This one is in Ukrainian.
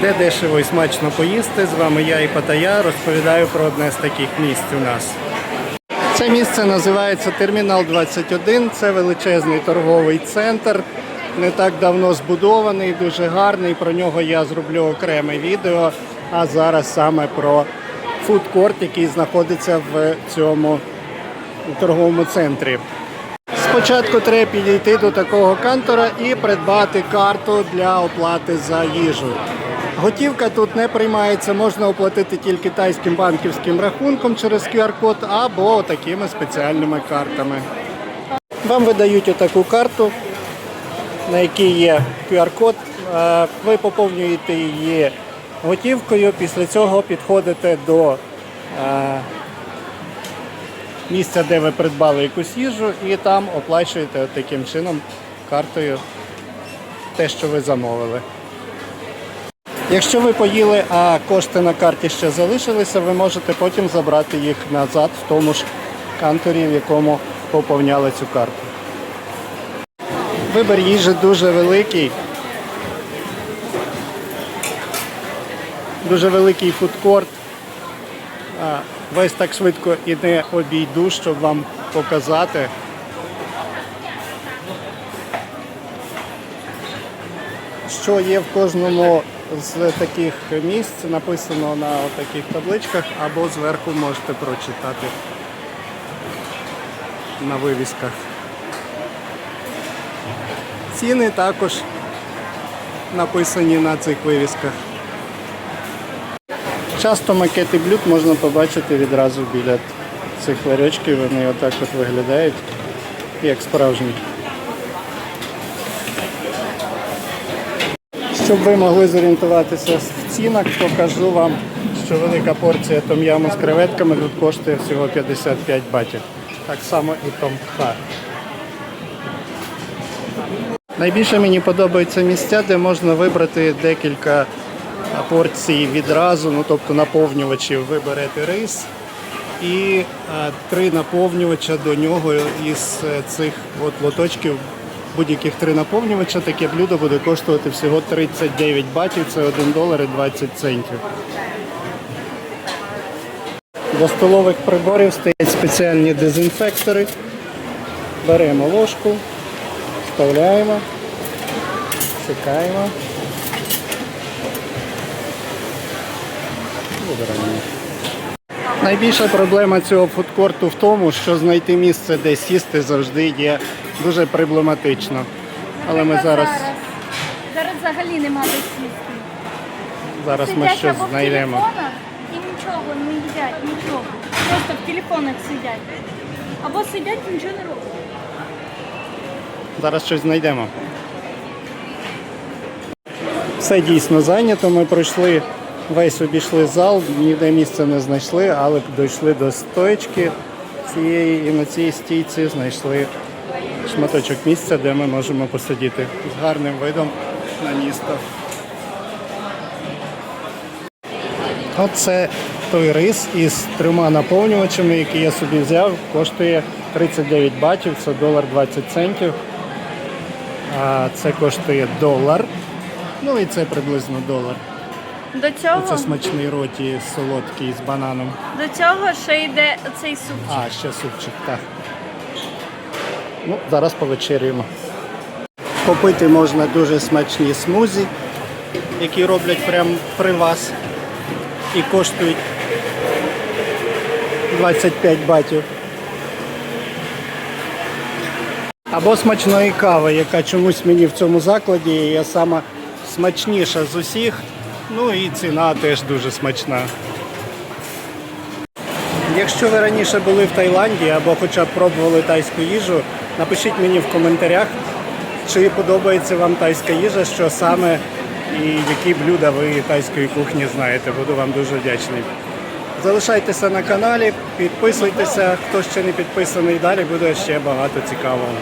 де дешево і смачно поїсти. З вами я і Патая розповідаю про одне з таких місць у нас. Це місце називається Термінал 21. Це величезний торговий центр. Не так давно збудований, дуже гарний. Про нього я зроблю окреме відео. А зараз саме про фудкорт, який знаходиться в цьому торговому центрі. Спочатку треба підійти до такого кантора і придбати карту для оплати за їжу. Готівка тут не приймається, можна оплатити тільки тайським банківським рахунком через QR-код або такими спеціальними картами. Вам видають отаку карту, на якій є QR-код. Е, Ви поповнюєте її готівкою, після цього підходите до е, місця, де ви придбали якусь їжу, і там оплачуєте таким чином картою те, що ви замовили. Якщо ви поїли, а кошти на карті ще залишилися, ви можете потім забрати їх назад в тому ж канторі, в якому поповняли цю карту. Вибір їжі дуже великий. Дуже великий фудкорт. Весь так швидко і не обійду, щоб вам показати. Що є в кожному з таких місць, написано на таких табличках, або зверху можете прочитати на вивісках. Ціни також написані на цих вивісках. Часто макети блюд можна побачити відразу біля цих ларьочків. Вони отак от виглядають, як справжні. Щоб ви могли зорієнтуватися в цінах, покажу вам, що велика порція том'яму з креветками тут коштує всього 55 батів. Так само і томха. Найбільше мені подобаються місця, де можна вибрати декілька порцій відразу, ну тобто наповнювачів ви берете рис і а, три наповнювача до нього із е, цих от лоточків. Будь-яких три наповнювача таке блюдо буде коштувати всього 39 батів, це 1 долар і 20 центів. До столових приборів стоять спеціальні дезінфектори. Беремо ложку, вставляємо, чекаємо. Вибираємо. Найбільша проблема цього фудкорту в тому, що знайти місце, де сісти, завжди є дуже проблематично. Але ми зараз, Зараз взагалі нема де сісти. зараз ми Сидять щось або в знайдемо. телефонах і нічого не їдять, нічого. Просто в телефонах сидять. Або сидять і нічого не роблять. Зараз щось знайдемо. Все дійсно зайнято. Ми пройшли весь обійшли зал, ніде місця не знайшли, але дійшли до стоечки цієї і на цій стійці знайшли шматочок місця, де ми можемо посидіти з гарним видом на місто. Оце той рис із трьома наповнювачами, який я собі взяв, коштує 39 батів, це долар 20 центів. А це коштує долар. Ну і це приблизно долар. До цього, Це смачний роті солодкий з бананом. до цього ще йде цей суп. А, ще супчик, так. Ну, зараз повечерюємо. Попити можна дуже смачні смузі, які роблять прямо при вас і коштують 25 батів. Або смачної кави, яка чомусь мені в цьому закладі є сама смачніша з усіх. Ну і ціна теж дуже смачна. Якщо ви раніше були в Таїланді або хоча б пробували тайську їжу, напишіть мені в коментарях, чи подобається вам тайська їжа, що саме і які блюда ви тайської кухні знаєте. Буду вам дуже вдячний. Залишайтеся на каналі, підписуйтеся, хто ще не підписаний, далі буде ще багато цікавого.